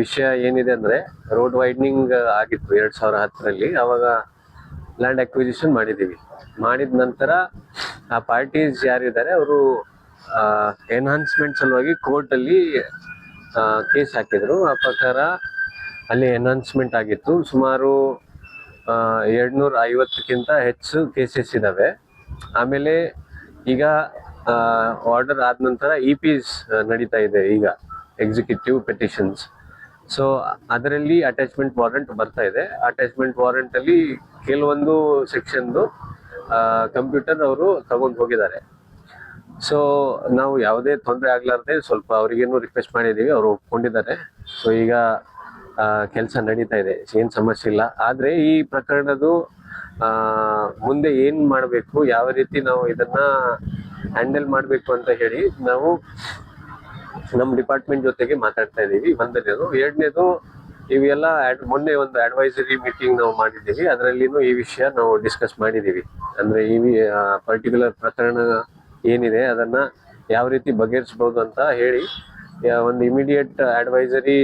ವಿಷಯ ಏನಿದೆ ಅಂದ್ರೆ ರೋಡ್ ವೈಡ್ನಿಂಗ್ ಆಗಿತ್ತು ಎರಡು ಸಾವಿರ ಹತ್ತರಲ್ಲಿ. ಅವಾಗ ಲ್ಯಾಂಡ್ ಅಕ್ವಿಜಿಷನ್ ಮಾಡಿದೀವಿ. ಮಾಡಿದ ನಂತರ ಆ ಪಾರ್ಟೀಸ್ ಯಾರಿದ್ದಾರೆ ಅವರು ಎನ್ಹಾನ್ಸ್ಮೆಂಟ್ ಸಲುವಾಗಿ ಕೋರ್ಟ್ ಅಲ್ಲಿ ಕೇಸ್ ಹಾಕಿದ್ರು. ಆ ಪ್ರಕಾರ ಅಲ್ಲಿ ಎನ್ಹಾನ್ಸ್ಮೆಂಟ್ ಆಗಿತ್ತು. ಸುಮಾರು ಎರಡ್ನೂರ ಐವತ್ತಕ್ಕಿಂತ ಹೆಚ್ಚು ಕೇಸಸ್ ಇದ್ದಾವೆ ಆಮೇಲೆ ಈಗ ಆರ್ಡರ್ ಆದ ನಂತರ ಇ ಪಿಸ್ ನಡೀತಾ ಇದೆ ಈಗ ಎಕ್ಸಿಕ್ಯೂಟಿವ್ ಪೆಟಿಷನ್ಸ್ ಸೊ ಅದರಲ್ಲಿ ಅಟ್ಯಾಚ್ಮೆಂಟ್ ವಾರೆಂಟ್ ಬರ್ತಾ ಇದೆ. ಅಟ್ಯಾಚ್ಮೆಂಟ್ ವಾರೆಂಟ್ ಅಲ್ಲಿ ಕೆಲವೊಂದು ಸೆಕ್ಷನ್ದು ಕಂಪ್ಯೂಟರ್ ಅವರು ತಗೊಂಡು ಹೋಗಿದ್ದಾರೆ. ಸೊ ನಾವು ಯಾವುದೇ ತೊಂದರೆ ಆಗ್ಲಾರ್ದೆ ಸ್ವಲ್ಪ ಅವ್ರಿಗೇನು ರಿಕ್ವೆಸ್ಟ್ ಮಾಡಿದೀವಿ, ಅವರು ಒಪ್ಕೊಂಡಿದ್ದಾರೆ. ಸೊ ಈಗ ಕೆಲಸ ನಡೀತಾ ಇದೆ. ಏನ್ ಸಮಸ್ಯೆ ಇಲ್ಲ. ಆದ್ರೆ ಈ ಪ್ರಕರಣದು ಮುಂದೆ ಏನ್ ಮಾಡಬೇಕು, ಯಾವ ರೀತಿ ನಾವು ಇದನ್ನ ಹ್ಯಾಂಡಲ್ ಮಾಡಬೇಕು ಅಂತ ಹೇಳಿ ನಾವು ನಮ್ಮ ಡಿಪಾರ್ಟ್ಮೆಂಟ್ ಜೊತೆಗೆ ಮಾತಾಡ್ತಾ ಇದೀವಿ. ಒಂದನೇದು. ಎರಡನೇದು, ಇವೆಲ್ಲ ಮೊನ್ನೆ ಒಂದು ಅಡ್ವೈಸರಿ ಮೀಟಿಂಗ್ ನಾವು ಮಾಡಿದ್ದೀವಿ. ಅದರಲ್ಲಿನೂ ಈ ವಿಷಯ ನಾವು ಡಿಸ್ಕಸ್ ಮಾಡಿದ್ದೀವಿ. ಅಂದ್ರೆ ಈ ಪರ್ಟಿಕ್ಯುಲರ್ ಪ್ರಕರಣ ಏನಿದೆ ಅದನ್ನ ಯಾವ ರೀತಿ ಬಗೆಹರಿಸಬಹುದು ಅಂತ ಹೇಳಿ ಒಂದು ಇಮಿಡಿಯೇಟ್ ಅಡ್ವೈಸರಿ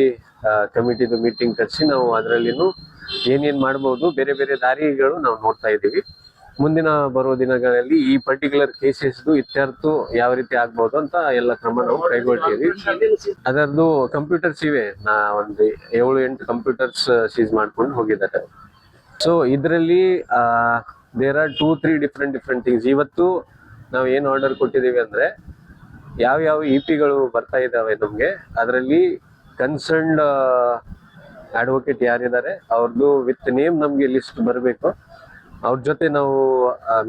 ಕಮಿಟಿದು ಮೀಟಿಂಗ್ ಕರೆಸಿ ನಾವು ಅದರಲ್ಲಿನೂ ಏನೇನು ಮಾಡ್ಬೋದು, ಬೇರೆ ಬೇರೆ ದಾರಿಗಳು ನಾವು ನೋಡ್ತಾ ಇದ್ದೀವಿ ಮುಂದಿನ ಬರುವ ದಿನಗಳಲ್ಲಿ ಈ ಪರ್ಟಿಕ್ಯುಲರ್ ಕೇಸಸ್ದು ಇತ್ಯರ್ಥ ಯಾವ ರೀತಿ ಆಗ್ಬೋದು ಅಂತ ಎಲ್ಲ ಕ್ರಮ ನಾವು ಕೈಗೊಳ್ತೀವಿ. ಅದರದ್ದು ಕಂಪ್ಯೂಟರ್ಸ್ ಇವೆ. ನಾ ಒಂದು ಏಳು, ಎಂಟು ಕಂಪ್ಯೂಟರ್ಸ್ ಸೀಸ್ ಮಾಡ್ಕೊಂಡು ಹೋಗಿದ್ದಾರೆ. ಸೊ ಇದರಲ್ಲಿ there are two three different different things ಇವತ್ತು ನಾವು ಏನು ಆರ್ಡರ್ ಕೊಟ್ಟಿದ್ದೀವಿ ಅಂದ್ರೆ, ಯಾವ ಯಾವ ಇ ಪಿಗಳು ಬರ್ತಾ ಇದ್ದಾವೆ ನಮಗೆ, ಅದರಲ್ಲಿ ಕನ್ಸರ್ನ್ಡ್ ಅಡ್ವೊಕೇಟ್ ಯಾರಿದ್ದಾರೆ ಅವ್ರದ್ದು ವಿತ್ ನೇಮ್ ನಮಗೆ ಲಿಸ್ಟ್ ಬರಬೇಕು. ಅವ್ರ ಜೊತೆ ನಾವು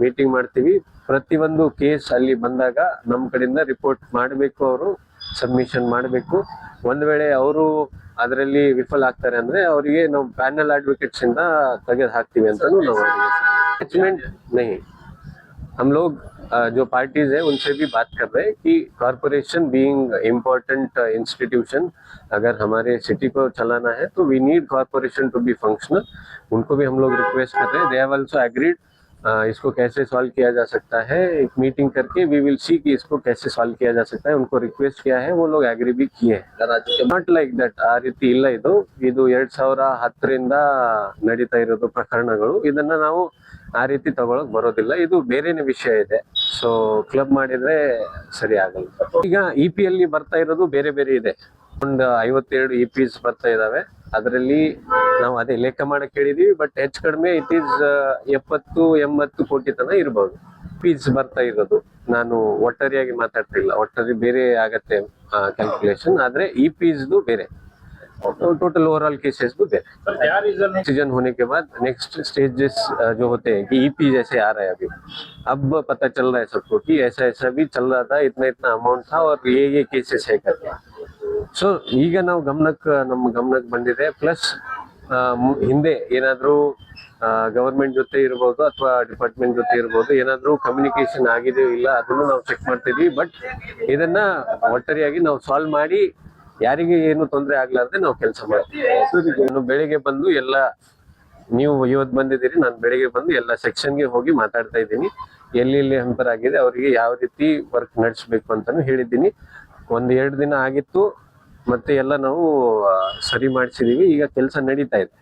ಮೀಟಿಂಗ್ ಮಾಡ್ತೀವಿ. ಪ್ರತಿಯೊಂದು ಕೇಸ್ ಅಲ್ಲಿ ಬಂದಾಗ ನಮ್ಮ ಕಡೆಯಿಂದ ರಿಪೋರ್ಟ್ ಮಾಡಬೇಕು ಅವರು ಸಬ್ಮಿಷನ್ ಮಾಡಬೇಕು. ಒಂದು ವೇಳೆ ಅವರು ಅದರಲ್ಲಿ ವಿಫಲ ಆಗ್ತಾರೆ ಅಂದ್ರೆ ಅವರಿಗೆ ನಾವು ಪ್ಯಾನಲ್ ಅಡ್ವೊಕೇಟ್ಸ್ ಇಂದ ತೆಗೆದು ಹಾಕ್ತೀವಿ ಅಂತಾನು ನಾವು ಅಟ್ಯಾಚ್ಮೆಂಟ್ ನಹಿ हम लोग अ, जो पार्टीज है उनसे भी बात कर रहे हैं कि कॉरपोरेशन बीइंग इम्पोर्टेंट इंस्टीट्यूशन अगर हमारे सिटी को चलाना है तो we need corporation to be functional उनको भी हम लोग रिक्वेस्ट कर रहे हैं दे हैव आल्सो एग्रीड इसको कैसे सॉल्व किया जा सकता है एक मीटिंग करके वी विल सी कि इसको कैसे सॉल्व किया जा सकता है उनको रिक्वेस्ट किया है वो लोग एग्री भी किए हैं ನಾಟ್ ಲೈಕ್ ದಟ್ ಆ ರೀತಿ ಇಲ್ಲ ಇದು ಇದು ಎರಡ್ ಸಾವಿರ ಹತ್ತರಿಂದ ನಡೀತಾ ಇರೋದು ಪ್ರಕರಣಗಳು ಇದನ್ನ ನಾವು ಆ ರೀತಿ ತಗೊಳಕ್ ಬರೋದಿಲ್ಲ. ಇದು ಬೇರೆನೆ ವಿಷಯ ಇದೆ. ಸೊ ಕ್ಲಬ್ ಮಾಡಿದ್ರೆ ಸರಿ ಆಗಲ್ಲ. ಈಗ ಇ ಪಿ ಅಲ್ಲಿ ಬರ್ತಾ ಇರೋದು ಬೇರೆ ಬೇರೆ ಇದೆ. ಒಂದು ಐವತ್ತೆರಡು ಇ ಪಿಸ್ ಬರ್ತಾ ಇದಾವೆ. ಅದರಲ್ಲಿ ನಾವು ಅದೇ ಲೆಕ್ಕ ಮಾಡಕ್ ಹೇಳಿದೀವಿ ಬಟ್ ಹೆಚ್ಚು ಕಡಿಮೆ ಇಟ್ ಈಸ್ ಎಪ್ಪತ್ತು, ಎಂಬತ್ತು ಕೋಟಿ ತನ ಇರ್ಬೋದು. ಪೀಸ್ ಬರ್ತಾ ಇರೋದು. ನಾನು ಒಟ್ಟಾರಿಯಾಗಿ ಮಾತಾಡ್ತಿಲ್ಲ. ಒಟ್ಟಾರಿ ಬೇರೆ ಆಗತ್ತೆ ಕ್ಯಾಲ್ಕುಲೇಷನ್ ಆದ್ರೆ ಈ ಪೀಸ್ದು ಬೇರೆ. टोटल ओवरऑल केसेस भी बेरे क्या रीजन है सीजन होने के बाद नेक्स्ट स्टेजेस जो होते हैं कि ईपी जैसे आ रहा है अभी अब पता चल रहा है सबको कि ऐसा ऐसा भी चल रहा था इतना इतना अमाउंट था और ये ये केसेस है करके ಸೊ ಈಗ ನಾವು ಗಮನಕ್ಕೆ ನಮ್ಮ ಗಮನಕ್ಕೆ ಬಂದಿದೆ ಪ್ಲಸ್ ಹಿಂದೆ ಏನಾದರೂ ಗವರ್ಮೆಂಟ್ ಜೊತೆ ಇರ್ಬೋದು ಅಥವಾ ಡಿಪಾರ್ಟ್ಮೆಂಟ್ ಜೊತೆ ಇರ್ಬೋದು ಏನಾದರೂ ಕಮ್ಯುನಿಕೇಶನ್ ಆಗಿದೆಯೋ ಇಲ್ಲ ಅದನ್ನು ನಾವು ಚೆಕ್ ಮಾಡ್ತಿದ್ವಿ ಬಟ್ ಇದನ್ನ ಒಟ್ಟಾರೆಯಾಗಿ ನಾವು ಸಾಲ್ವ್ ಮಾಡಿ ಯಾರಿಗೆ ಏನು ತೊಂದರೆ ಆಗ್ಲಾರ್ದೆ ನಾವು ಕೆಲಸ ಮಾಡ್ತೀವಿ. ಬೆಳಿಗ್ಗೆ ಬಂದು ಎಲ್ಲ, ನೀವು ಇವತ್ತು ಬಂದಿದ್ದೀರಿ, ನಾನು ಬೆಳಿಗ್ಗೆ ಬಂದು ಎಲ್ಲ ಸೆಕ್ಷನ್ಗೆ ಹೋಗಿ ಮಾತಾಡ್ತಾ ಇದ್ದೀನಿ. ಎಲ್ಲೆಲ್ಲಿ ಹಂಪರ್ ಆಗಿದೆ, ಅವರಿಗೆ ಯಾವ ರೀತಿ ವರ್ಕ್ ನಡೆಸಬೇಕು ಅಂತಾನು ಹೇಳಿದ್ದೀನಿ. ಒಂದು ಎರಡು ದಿನ ಆಗಿತ್ತು, ಮತ್ತೆ ಎಲ್ಲ ನಾವು ಸರಿ ಮಾಡಿಸಿದೀವಿ. ಈಗ ಕೆಲಸ ನಡೀತಾ ಇದೆ.